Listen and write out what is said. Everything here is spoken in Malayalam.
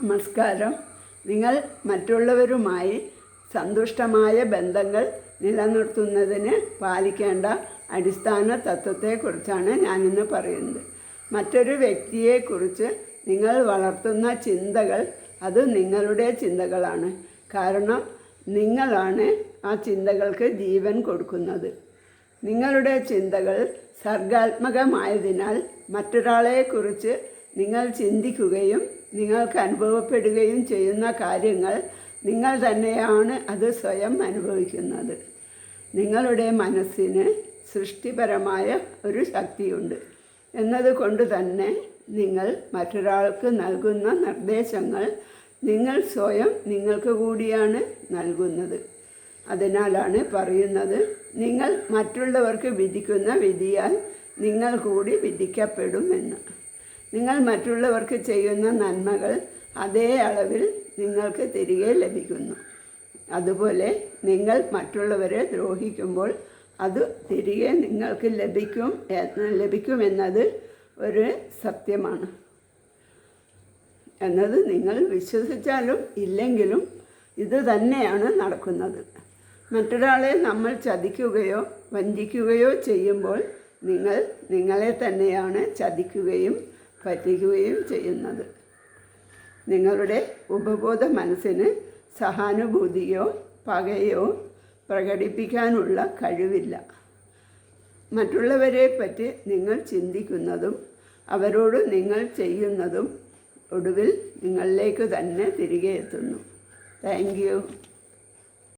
നമസ്കാരം. നിങ്ങൾ മറ്റുള്ളവരുമായി സന്തുഷ്ടമായ ബന്ധങ്ങൾ നിലനിർത്തുന്നതിന് പാലിക്കേണ്ട അടിസ്ഥാന തത്വത്തെക്കുറിച്ചാണ് ഞാനിന്ന് പറയുന്നത്. മറ്റൊരു വ്യക്തിയെക്കുറിച്ച് നിങ്ങൾ വളർത്തുന്ന ചിന്തകൾ അത് നിങ്ങളുടെ ചിന്തകളാണ്. കാരണം നിങ്ങളാണ് ആ ചിന്തകൾക്ക് ജീവൻ കൊടുക്കുന്നത്. നിങ്ങളുടെ ചിന്തകൾ സർഗാത്മകമായതിനാൽ മറ്റൊരാളെക്കുറിച്ച് നിങ്ങൾ ചിന്തിക്കുകയും നിങ്ങൾക്ക് അനുഭവപ്പെടുകയും ചെയ്യുന്ന കാര്യങ്ങൾ നിങ്ങൾ തന്നെയാണ് അത് സ്വയം അനുഭവിക്കുന്നത്. നിങ്ങളുടെ മനസ്സിന് സൃഷ്ടിപരമായ ഒരു ശക്തിയുണ്ട്. എന്നതുകൊണ്ട് തന്നെ നിങ്ങൾ മറ്റൊരാൾക്ക് നൽകുന്ന നിർദ്ദേശങ്ങൾ നിങ്ങൾ സ്വയം നിങ്ങൾക്ക് കൂടിയാണ് നൽകുന്നത്. അതിനാലാണ് പറയുന്നത് നിങ്ങൾ മറ്റുള്ളവർക്ക് വിധിക്കുന്ന വിധിയാൽ നിങ്ങൾ കൂടി വിധിക്കപ്പെടുമെന്ന്. നിങ്ങൾ മറ്റുള്ളവർക്ക് ചെയ്യുന്ന നന്മകൾ അതേ അളവിൽ നിങ്ങൾക്ക് തിരികെ ലഭിക്കുന്നു. അതുപോലെ നിങ്ങൾ മറ്റുള്ളവരെ ദ്രോഹിക്കുമ്പോൾ അത് തിരികെ നിങ്ങൾക്ക് ലഭിക്കും ലഭിക്കുമെന്നത് ഒരു സത്യമാണ്. എന്നത് നിങ്ങൾ വിശ്വസിച്ചാലും ഇല്ലെങ്കിലും ഇത് തന്നെയാണ് നടക്കുന്നത്. മറ്റൊരാളെ നമ്മൾ ചതിക്കുകയോ വഞ്ചിക്കുകയോ ചെയ്യുമ്പോൾ നിങ്ങൾ നിങ്ങളെ തന്നെയാണ് ചതിക്കുകയും പറ്റിക്കുകയും ചെയ്യുന്നത്. നിങ്ങളുടെ ഉപബോധ മനസ്സിന് സഹാനുഭൂതിയോ പകയോ പ്രകടിപ്പിക്കാനുള്ള കഴിവില്ല. മറ്റുള്ളവരെ പറ്റി നിങ്ങൾ ചിന്തിക്കുന്നതും അവരോട് നിങ്ങൾ ചെയ്യുന്നതും ഒടുവിൽ നിങ്ങളിലേക്ക് തന്നെ തിരികെ എത്തുന്നു. താങ്ക്